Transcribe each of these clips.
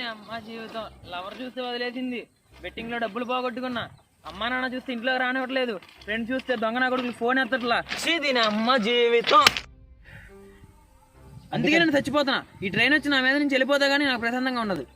అమ్మ జీవితం. లవర్ చూస్తే వదిలేసింది. బెట్టింగ్లో డబ్బులు పోగొట్టుకున్నా. అమ్మా నాన్న చూస్తే ఇంట్లోకి రానివ్వట్లేదు. ఫ్రెండ్ చూస్తే దొంగ నా కొడుకులు ఫోన్ ఎత్తట్లా. ఛీ, అమ్మ జీవితం. అందుకే నేను చచ్చిపోతున్నా. ఈ ట్రైన్ వచ్చి నా మీద నుంచి వెళ్ళిపోతా కానీ నాకు ప్రశాంతంగా ఉండదు.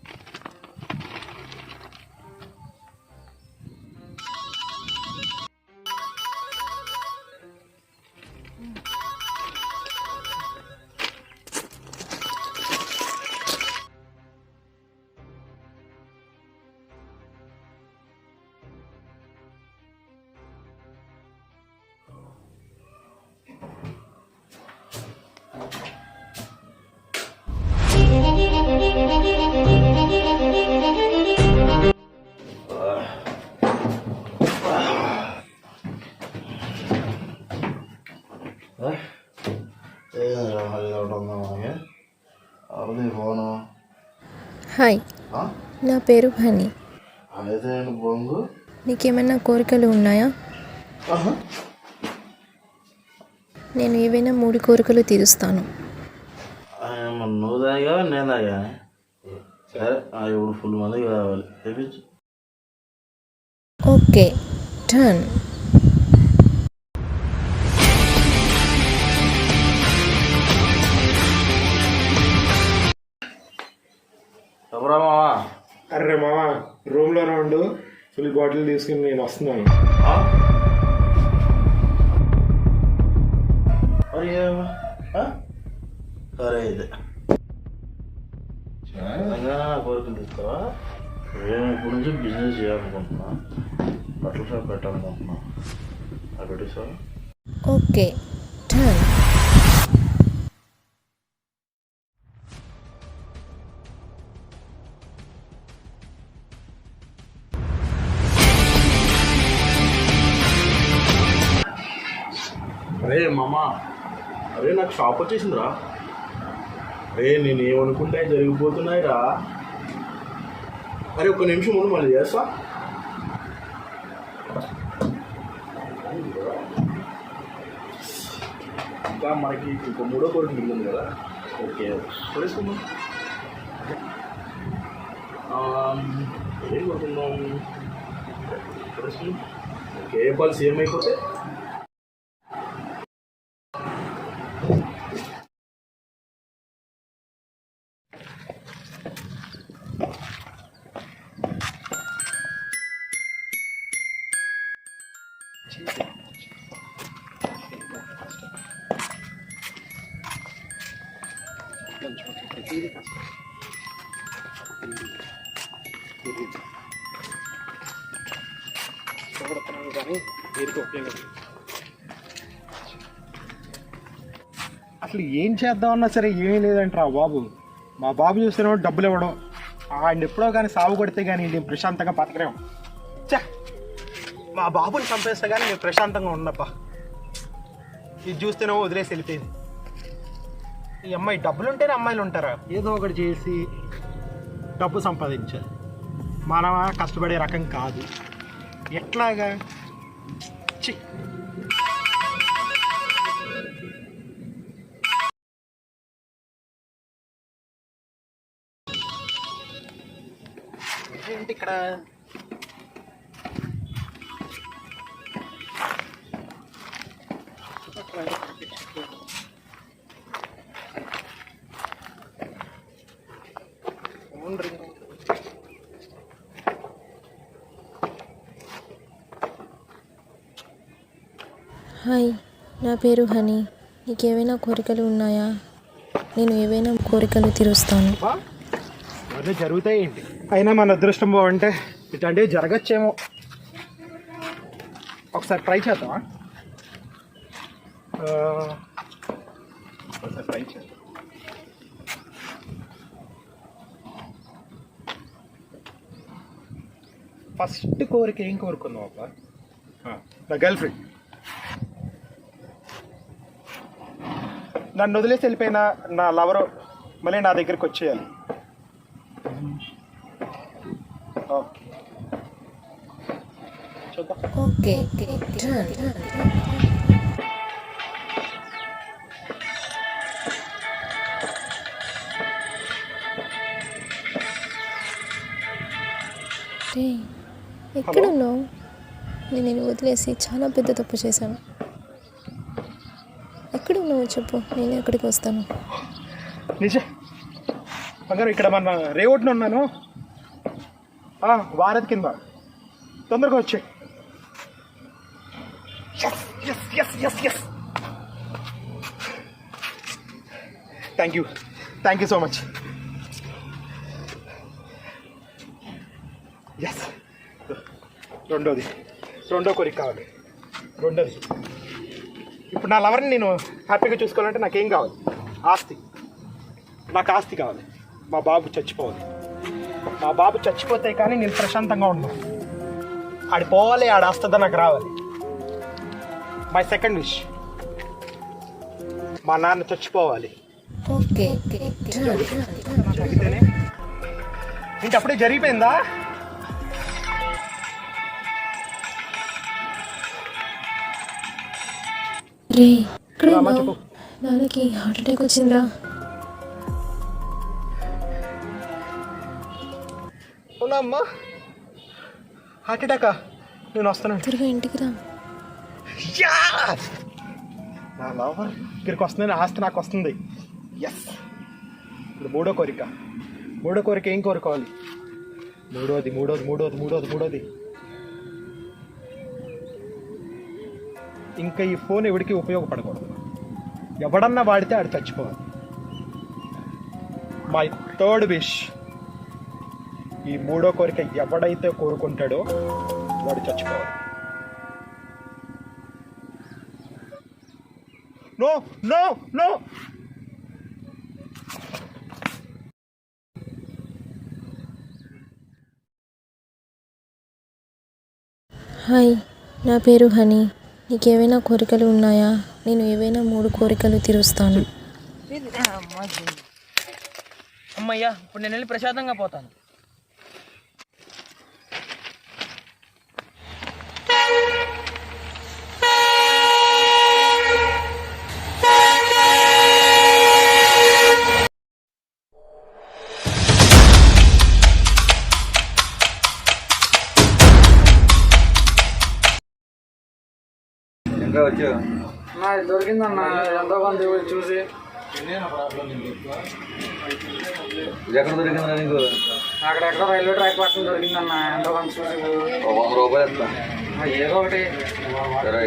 హాయ్. నా పేరు బొంగు. నీకేమైనా కోరికలు ఉన్నాయా? నేను ఏవైనా మూడు కోరికలు తీరుస్తాను. నువ్వు తాగా నేను తాగా సరే ఆ ఇప్పుడు ఫుల్ మంది కావాలి ఓకే డన్. ఎవరా మావా? అరే మామ రూమ్లోనే ఉండు ఫుల్ బాటిల్ తీసుకుని నేను వస్తున్నాను? మరి? సరే అయితే. కోరికలు తీస్తావా నేను ఇప్పుడు నుంచి బిజినెస్ చేయాలనుకుంటున్నా. బట్టల షాప్ పెట్టాలనుకుంటున్నా. అది పెట్టేసావా? ఓకే. అరే మామ అరే నాకు షాప్ వచ్చేసిందిరా. అరే నేను ఏమనుకుంటే అవి జరిగిపోతున్నాయి రా అరే ఒక్క నిమిషం ముందు మళ్ళీ చేస్తా. ఇంకా మనకి ఇంకో మూడో కోరిక మిగిలింది కదా. ఓకే. తెలుసుకుందాం ఏం కోరుకుందాం తెలుసుకుందాం ఓకే ఏ పాలసీ ఏమైపోతే? అసలు ఏం చేద్దామన్నా సరే ఏమీ లేదంటారా బాబు. మా బాబు చూస్తేనే డబ్బులు ఇవ్వడం. ఆయన ఎప్పుడో కానీ సాగు కొడితే కానీ నేను ప్రశాంతంగా బతకలేము. మా బాబుని చంపేస్తా కానీ నేను ప్రశాంతంగా ఉన్నప్పా ఇది చూస్తేనే వదిలేసి వెళ్ళిపోయింది. ఈ అమ్మాయి డబ్బులు ఉంటేనే అమ్మాయిలు ఉంటారా? ఏదో ఒకటి చేసి డబ్బు సంపాదించాలి. మనం కష్టపడే రకం కాదు. ఎట్లాగా? ఛీ! ఏంటి ఇక్కడ? హాయ్ నా పేరు హనీ. నీకేమైనా కోరికలు ఉన్నాయా? నేను ఏవైనా కోరికలు తీరుస్తాను. అదే జరుగుతాయి ఏంటి? అయినా మన అదృష్టం బాగుంటే ఇట్లాంటివి జరగచ్చేమో. ఒకసారి ట్రై చేద్దామా ఆ, ఒకసారి ట్రై చేద్దాం ఫస్ట్ కోరిక ఏం కోరుకుందాం అబ్బా? నా గర్ల్ ఫ్రెండ్. నన్ను వదిలేసి వెళ్ళిపోయిన నా లవరు మళ్ళీ నా దగ్గరికి వచ్చేయాలి. Okay okay. రే ఎక్కడున్నావు? నేను నేను వదిలేసి చాలా పెద్ద తప్పు చేశాను. ఎక్కడున్నావు చెప్పు నేను ఎక్కడికి వస్తాను. నిజ. బంగారు ఇక్కడ మన రేవట్లో ఉన్నాను. ఆ, వారధి కింద. తొందరగా వచ్చే. Thank you thank you so much రెండోది. రెండో కోరిక కావాలి. రెండోది. ఇప్పుడు నా లవర్ని నేను హ్యాపీగా చూసుకోవాలంటే నాకేం కావాలి? ఆస్తి. నాకు ఆస్తి కావాలి. మా బాబు చచ్చిపోవాలి. మా బాబు చచ్చిపోతే కానీ నేను ప్రశాంతంగా ఉండను. ఆడి పోవాలి ఆడ ఆస్తుందా నాకు రావాలి. మై సెకండ్ విష్ మా నాన్న చచ్చిపోవాలి. ఓకే జరిగితేనే ఇంక అప్పుడే జరిగిపోయిందా? రే ఇక్కడ. నాన్నకి హార్ట్ అటాక్ వచ్చిందా అమ్మా హార్ట్ అటాకా? నేను వస్తున్నాను త్వరగా ఇంటికి రా! నా లవర్ ఇక్కడికి వస్తుంది ఆస్తి నాకు వస్తుంది. ఎస్ ఇప్పుడు మూడో కోరిక. మూడో కోరిక ఏం కోరుకోవాలి? మూడోది మూడోది మూడోది మూడోది మూడోది. ఇంకా ఈ ఫోన్ ఎవరికి ఉపయోగపడకూడదు. ఎవడన్నా వాడితే ఆడు చచ్చిపోవాలి. మై థర్డ్ విష్ ఈ మూడో కోరిక ఎవడైతే కోరుకుంటాడో వాడు చచ్చిపోవాలి. నో నో నో హాయ్ నా పేరు హనీ. నీకేమైనా కోరికలు ఉన్నాయా? నేను ఏవైనా మూడు కోరికలు తీరుస్తాను. అమ్మయ్యా ఇప్పుడు నేను వెళ్ళి ప్రశాంతంగా పోతాను. దొరికిందన్న ఎంతో కొంత చూసి. ఎక్కడ దొరికిందా నీకు? అక్కడెక్కడ రైల్వే ట్రాక్ పక్కన దొరికిందన్న ఎంతో కొంత చూసి. వంద రూపాయలు ఆ, ఏదో ఒకటి. సరే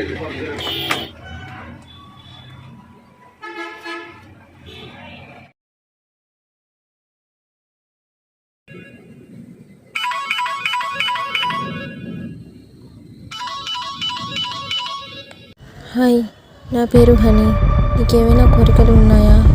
హాయ్ నా పేరు హనీ. నీకేమైనా కోరికలు ఉన్నాయా?